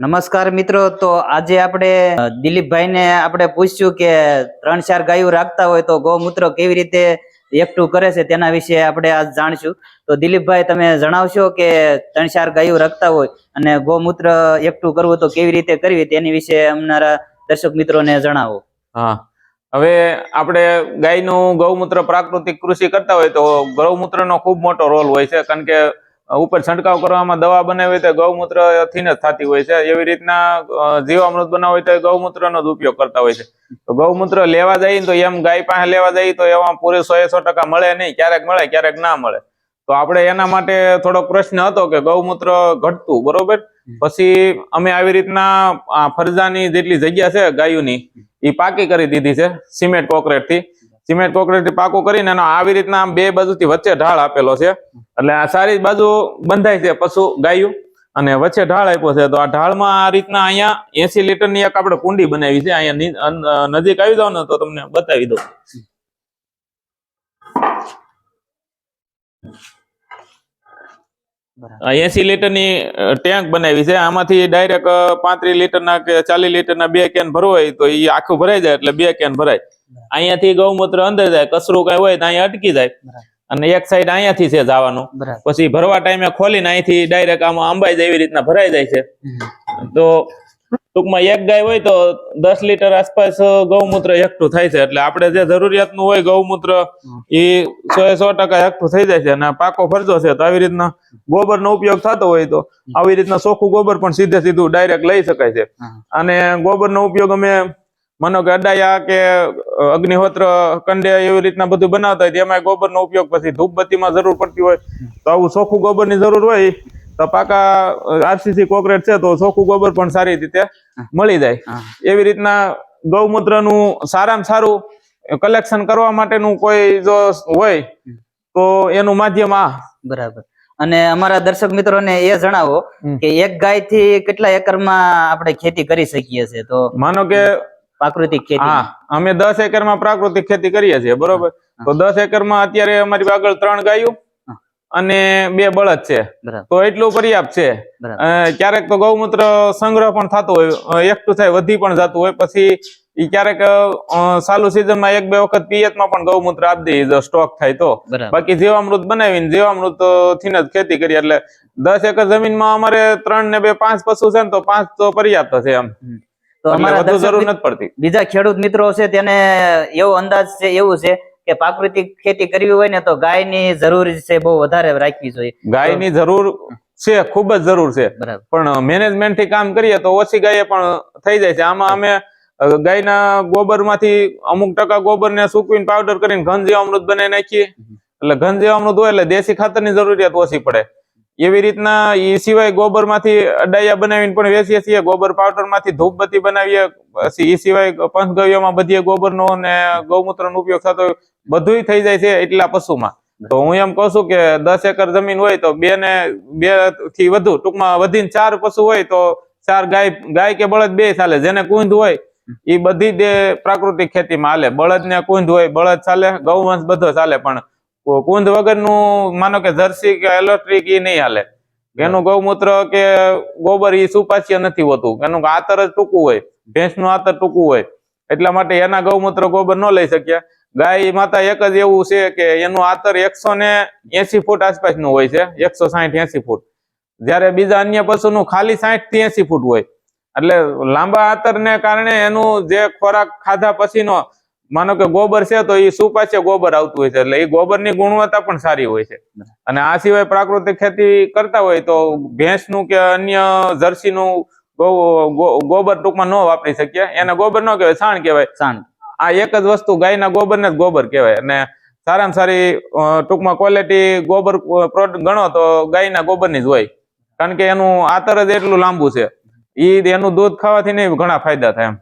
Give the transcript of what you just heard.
નમસ્કાર મિત્રો, તો આજે આપણે દિલીપભાઈને આપણે પૂછ્યું કે ત્રણ ચાર ગાયો રાખતા હોય તો ગૌમૂત્ર કેવી રીતે એકઠું કરે છે તેના વિશે આપણે આજ જાણશું. તો દિલીપભાઈ, તમે જણાવશો કે ત્રણ ચાર ગાયો રાખતા હોય અને ગૌમૂત્ર એકઠું કરવું તો કેવી રીતે કરવી તેની વિશે અમારા દર્શક મિત્રોને જણાવો. હા. હવે આપણે ગાયનું ગૌમૂત્ર પ્રાકૃતિક કૃષિ કરતા હોય તો ગૌમૂત્રનો ખૂબ મોટો રોલ હોય છે, કારણ કે ઉપર છંટકાવ કરવામાં દવા બનાવી હોય તો ગૌમૂત્રથી જ થતી હોય છે. એવી રીતના જીવામૃત બનાવ હોય તો ગૌમૂત્રનો જ ઉપયોગ કરતા હોય છે. તો ગૌમૂત્ર લેવા જઈએ તો એમ ગાય પાસે લેવા જઈએ તો એમાં પૂરે સો સો ટકા મળે નહીં. ક્યારેક મળે ક્યારેક ના મળે. તો આપણે એના માટે થોડોક પ્રશ્ન હતો કે ગૌમૂત્ર ઘટતું બરોબર? પછી અમે આવી રીતના ફરજાની જેટલી જગ્યા છે ગાયોની એ પાકી કરી દીધી છે સિમેન્ટ કોન્ક્રીટથી સિમેન્ટ કોન્ક્રીટથી પાકું કરીને એનો આવી રીતના આમ બે બાજુથી વચ્ચે ઢાળ આપેલો છે. એટલે આ સારી બાજુ બંધાય છે પશુ ગાયું. અને વચ્ચે ઢાળ આપ્યો છે. તો આ ઢાળમાં આ રીતના અહીંયા એસી લીટરની એક આપણે કુંડી બનાવી છે. અહીંયા નજીક આવી જાવ ને તો તમને બતાવી દઉં. એસી લીટરની ટેન્ક બનાવી છે. આમાંથી ડાયરેક્ટ પાંત્રીસ લીટરના કે ચાલીસ લીટરના બે કેન ભરવો હોય તો એ આખું ભરાઈ જાય એટલે બે કેન ભરાય. અહીંયાથી ગૌમૂત્ર અંદર જાય કચરું કઈ હોય તો અહીંયા અટકી જાય. અને એક સાઈડ અહીંયાથી છે જવાનું. પછી ભરવા ટાઈમે ખોલીને અહીંથી ડાયરેક્ટ આમાં અંબાઈ જાય એવી રીતના ભરાઈ જાય છે. તો ટૂંકમાં એક ગાય હોય તો દસ લીટર આસપાસ ગૌમૂત્ર એકઠું થાય છે. એટલે આપણે જે જરૂરિયાતનું હોય ગૌમૂત્ર એ સો એ સો ટકા એકઠું થઈ જાય છે અને પાકો ફરજો છે. તો આવી રીતના ગોબરનો ઉપયોગ થતો હોય તો આવી રીતના ચોખ્ખું ગોબર પણ સીધે સીધું ડાયરેક્ટ લઈ શકાય છે. અને ગોબરનો ઉપયોગ અમે માનો કે અડાયા કે અગ્નિહોત્ર કંડે એવી રીતના બધું બનાવતા હોય તેમાં ગોબરનો ઉપયોગ પછી ધૂપબત્તીમાં જરૂર પડતી હોય તો આવું ચોખ્ખું ગોબરની જરૂર હોય. તો પાકા આરસીસી કોકરેટ છે તો ચોખ્ખું ગોબર પણ સારી રીતે મળી જાય. એવી રીતના ગૌમૂત્રનું સારામાં સારું કલેક્શન કરવા માટેનું કોઈ જો હોય તો એનું માધ્યમ આ. બરાબર. અને અમારા દર્શક મિત્રોને એ જણાવો કે એક ગાયથી કેટલા એકરમાં આપણે ખેતી કરી શકીએ છીએ? તો માનો કે પ્રાકૃતિક ખેતી. હા અમે દસ એકરમાં પ્રાકૃતિક ખેતી કરીએ છીએ બરોબર? તો દસ એકરમાં અત્યારે અમારી આગળ ત્રણ ગાયો. અને બે બળદ છે. તો એટલું પર્યાપ્ત છે. ક્યારેક તો ગૌમૂત્ર સંગ્રહ પણ થતો હોય એકઠું થાય વધી પણ જતું હોય. પછી ઈ ક્યારેક ચાલુ સિઝનમાં એક બે વખત પિયતમાં પણ ગૌમૂત્ર આપી દઈએ જો સ્ટોક થાય તો. બાકી જીવામૃત બનાવીને જીવામૃતથી જ ખેતી કરીએ. એટલે દસ એકર જમીનમાં અમારે ત્રણ ને બે પાંચ પશુ છે ને તો પાંચ તો પર્યાપ્ત છે એમ. તો વધુ જરૂર નથી પડતી. બીજા ખેડૂત મિત્રો છે તેને એવો અંદાજ છે એવું છે કે પ્રાકૃતિક ખેતી કરવી હોય ને તો ગાયની જરૂર છે બહુ વધારે રાખવી જોઈએ. ગાયની જરૂર છે ખૂબ જ જરૂર છે. પણ મેનેજમેન્ટથી કામ કરીએ તો ઓછી ગાય પણ થઈ જાય છે. આમાં અમે ગાયના ગોબરમાંથી અમુક ટકા ગોબરને સૂકવીને પાવડર કરીને ઘન જીવામૃત બનાવી નાખીએ. એટલે ઘન જીવામૃત હોય એટલે દેશી ખાતરની જરૂરિયાત ઓછી પડે. એવી રીતના એ સિવાય ગોબરમાંથી અડાયા બનાવીને પણ વેચીએ છીએ. ગોબર પાવડરમાંથી ધૂપબત્તી બનાવીએ એ સિવાય પંચગવ્યમાં બધી ગોબરનો અને ગૌમૂત્રનો ઉપયોગ થતો બધું થઈ જાય છે એટલા પશુમાં. તો હું એમ કહું છું કે દસ એકર જમીન હોય તો બે ને બેથી વધુ, ટૂંકમાં વધીને ચાર પશુ હોય તો ચાર ગાય ગાય કે બળદ બે ચાલે. જેને કુંધ હોય એ બધી જ પ્રાકૃતિક ખેતીમાં હાલે. બળદ ને કુંધ હોય, બળદ ચાલે, ગૌવંશ બધો ચાલે. પણ કુ- કુંધ વગરનું માનો કે જર્સી કે ઇલેક્ટ્રિક એ નહીં હાલે. એનું ગૌમૂત્ર કે ગોબર એ સુપાચ્ય નથી હોતું. એનું આતર જ ટૂંકું હોય. ભેંસનું આતર ટૂંકું હોય. એટલા માટે એના ગૌમૂત્ર ગોબર ન લઈ શક્યા ગાય માતા એક જ એવું છે કે એનું આતર એકસો ને એસી ફૂટ આસપાસનું હોય છે. એકસો સાહીઠ એસી ફૂટ. જ્યારે બીજા અન્ય પશુનું ખાલી સાહીઠથી એસી ફૂટ હોય. એટલે લાંબા આતરને કારણે એનું જે ખોરાક ખાધા પછીનો માનો કે ગોબર છે તો એ સુપાચ્ય ગોબર આવતું હોય છે. એટલે એ ગોબરની ગુણવત્તા પણ સારી હોય છે. અને આ સિવાય પ્રાકૃતિક ખેતી કરતા હોય તો ભેંસનું કે અન્ય જર્સીનું ગોબર ટૂંકમાં ન વાપરી શકીએ. એને ગોબર ન કહેવાય છાણ કહેવાય. સાણ. આ એક જ વસ્તુ ગાયના ગોબરને જ ગોબર કહેવાય. અને સારામાં સારી ટૂંકમાં ક્વોલિટી ગોબર પ્રોડક્ટ ગણો તો ગાયના ગોબરની જ હોય. કારણ કે એનું આતર જ એટલું લાંબુ છે. ઈ એનું દૂધ ખાવાથી નહીં ઘણા ફાયદા થાય એમ.